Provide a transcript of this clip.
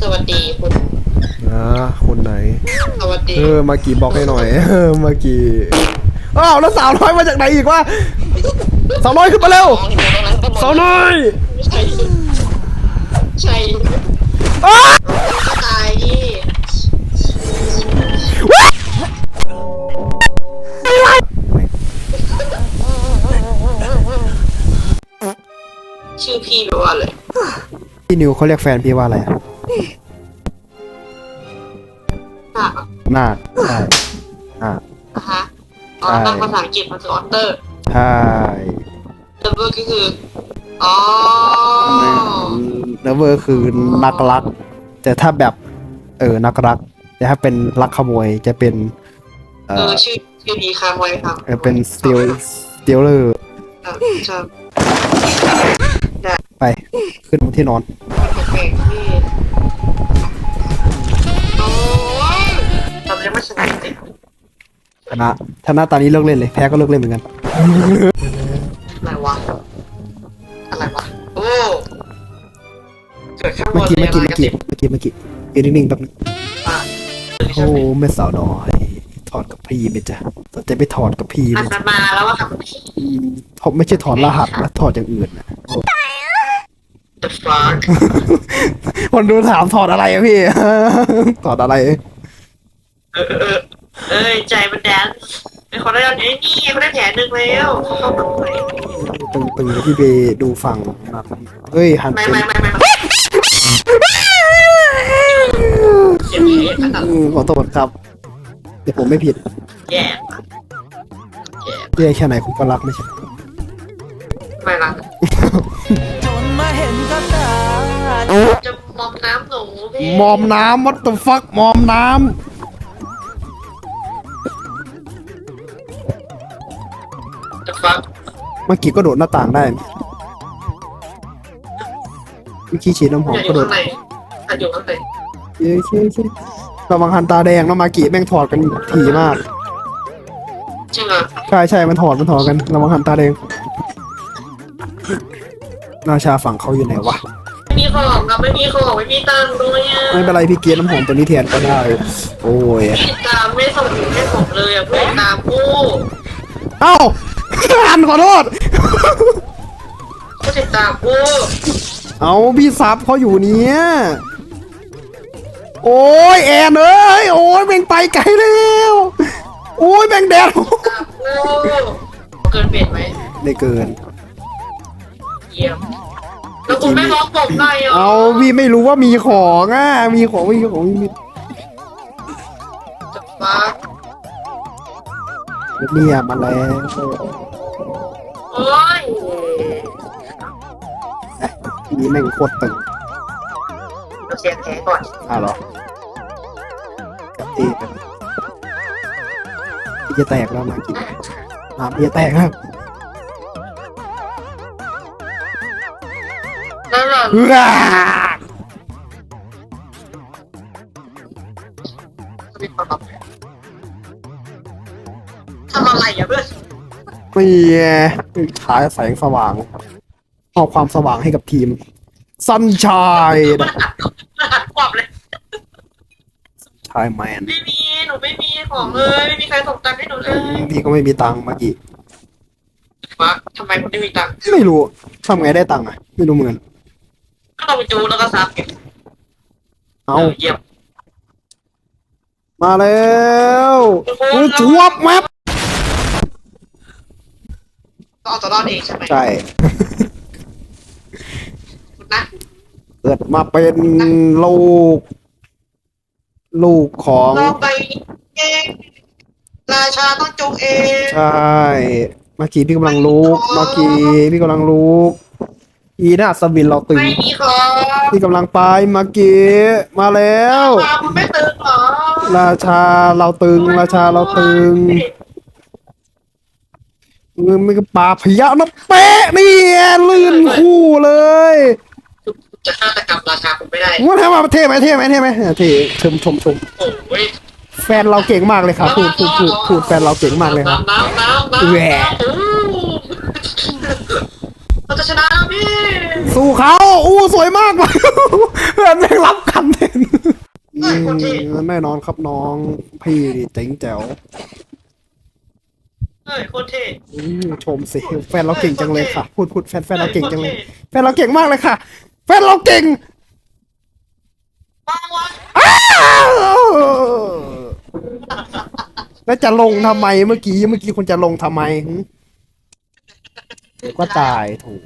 สวัสดีคุณนะคนไหน สวัสดีเออ มากี่บอกให้หน่อย เออ มากี่อ้าวแล้วสาวน้อยมาจากไหนอีกวะสาวน้อยขึ้นมาเร็วมองเห็นตรงนั้นก็หมดสาวน้อยใช่ใช่อ้าก็ตายดิชื่อพี่แปลว่าอะไรพี่นิวเขาเรียกแฟนพี่ว่าอะไรอะ อะนาคใช่อ่าอะฮะอ๋อใช่ตั้งภาษาอังกฤษมันคือออเตอร์ใช่เดบเบิลก็คือ อ๋อเนเวอร์คือนักรัก แต่ถ้าแบบ เออ นักรัก แต่ถ้าเป็นรักขโมยจะเป็น เอเอออชื่อชื่อดีค้างไว้ครับเออเป็นสติลสติลเลอร์เออใช่ไป ขึ้นที่นอนมันแปล ชนะชนะตอนนี้เลิกเล่นเลยแพ้ก็เลิกเล่นเหมือนกัน อะไรวะ อะไรวะ โอ้เกิดข้างบเมื่อนกี้เลเมื่ยอกี้อะไรเมื่อกี้เมื่อกี้เมื่อกี้ยืนนิ่งๆแป๊บนึงอะโอ้แม่สาวน้อยถอดกับพี่ไปจ้ะสนใจไปถอดกับพี่ไหอัมนมาแล้วว่าครับพี่อืมถอดไม่ใช่ถอดรหัสนะถอดอย่างอื่นนะ The fuck คนดูถามถอดอะไรอะพี่ ถอดอะไร เออเออเออ เอ้ยใจมันแดนไอ้คนได้แล้วไอ้นี่เขาได้แผลหนึ่งแล้วเขาเข้ามาใหม่ตึงตึงๆพี่ไปดูฝั่งนั้นเฮ้ยหันไม่เป็นไม่ไม่ไม่ไม่เจ็บแผลขนาดอืมขอโทษครับเดี๋ยวผมไม่ผิด แย่แย่เรียกแค่ไหนคุณก็รักไม่ใช่ไม่รักจนมาเห็นกับตาจะมองน้ำหนูพี่มอมน้ำ what the fuck มอมน้จ มื่อกี้ก็โดดหน้าต่างได้เมื่อกี้ฉีดน้ำหออมย่าอก็ยู่โดดข้างในอย่าอยู่ข้างในเย้เย้เย้ระวังหันตาแดงนะมากี้แม่งถอดกันถี่มาก จริงเหรอใช่ใช่มันถอดมันถอดกันระวังหันตาแดงราชาฝั่งเขาอยู่ไหนวะไม่มีของครับไม่มีของไม่มีตังค์ด้วยอะไม่เป็นไรพี่เกียร์น้ำหอมตัวนี้แทนก็ได้ โอ้ย พี่ตามไม่ส่งไม่ส่งเลยอะเพื่อนตามกูเอ้า หันขอโทษ กูติดตามกูเอาพี่ซับเขาอยู่เนี้ยโอ้ยแอนเอ้ยโอ้ยแม่งไปไกลแล้วโอ้ยแม่งแดดตามกูเกินเบ็ดไหมได้เกิน เยี่ยมแล้วคุณไม่ร้องผมหน่อยเหรอเอาพี่ไม่รู้ว่ามีของอะมีของมีของมี จะฟัง เนี่ยมาแล้วโอ้ยทีนี้แม่งโคตรตึงเราเสียงแผลก่อนอะเหรอกับเอไปพี่จะแตกแล้วมากินมาพี่จะแตกแล้วแล้วเรา อะไรอะเพื่อนไม่แย่ฉายแสงสว่างมอบความสว่างให้กับทีมซันชายมันหัดมันหัดกวบเลยชายแมนไม่มีหนูไม่มีของเลยไม่มีใครส่งตังค์ให้หนูเลยพี่ก็ไม่มีตังค์เมื่อกี้ฟักทำไมคุณไม่มีตังค์ไม่รู้ทำไงได้ตังค์อะไม่รู้เหมือนกันก็ต้องไปจูแล้วก็ซับเก็บเอาเยี่ยมมาแล้วโอ้จวบแมป ก็เอาตัวรอดเองใช่ไหมใช่คุณนะ เกิดมาเป็นลูก ลูกของลองไปเองราชาต้องจงเองใช่เมื่อกี้พี่กำลังลุกเมื่อกี้พี่กำลังลุกอีน่าสวินเราตึงไม่มีของพี่กำลังไปเมื่อกี้มาแล้ว มาคุณไม่ตื่นเหรอราชาเราตึงราชาเราตึง เงินไม่ก็ปลาพยะนะเป๊ะนี่ไงลื่นคู่เลยจะฆาตกรรมราชาคุณไม่ได้ว่าทำมาเท่ไหมเท่ไหมเท่ไหมเท่ชมชมชมโอ้ยแฟนเราเก่งมากเลยครับพูดพูดพูดพูดแฟนเราเก่งมากเลยครับน้ำน้ำน้ำน้ำแหวะเราจะชนะแล้วพี่สู้เขาอู้สวยมากเพื่อนแม่งรับกันเคนที่แน่นอนครับน้องพี่นี่เจ๋งแจ๋ว เฮ้ยโคนเท่อืมชมสิแฟนเราเก่งจังเลยค่ะ พูดพูดแฟนแฟนเราเก่งจังเลย แฟนเราเก่งมากเลยค่ะ แฟนเราเก่งปังวะอ้าวแล้วจะลงทำไมเมื่อกี้เมื่อกี้คุณจะลงทำไมหึก็ตายถูก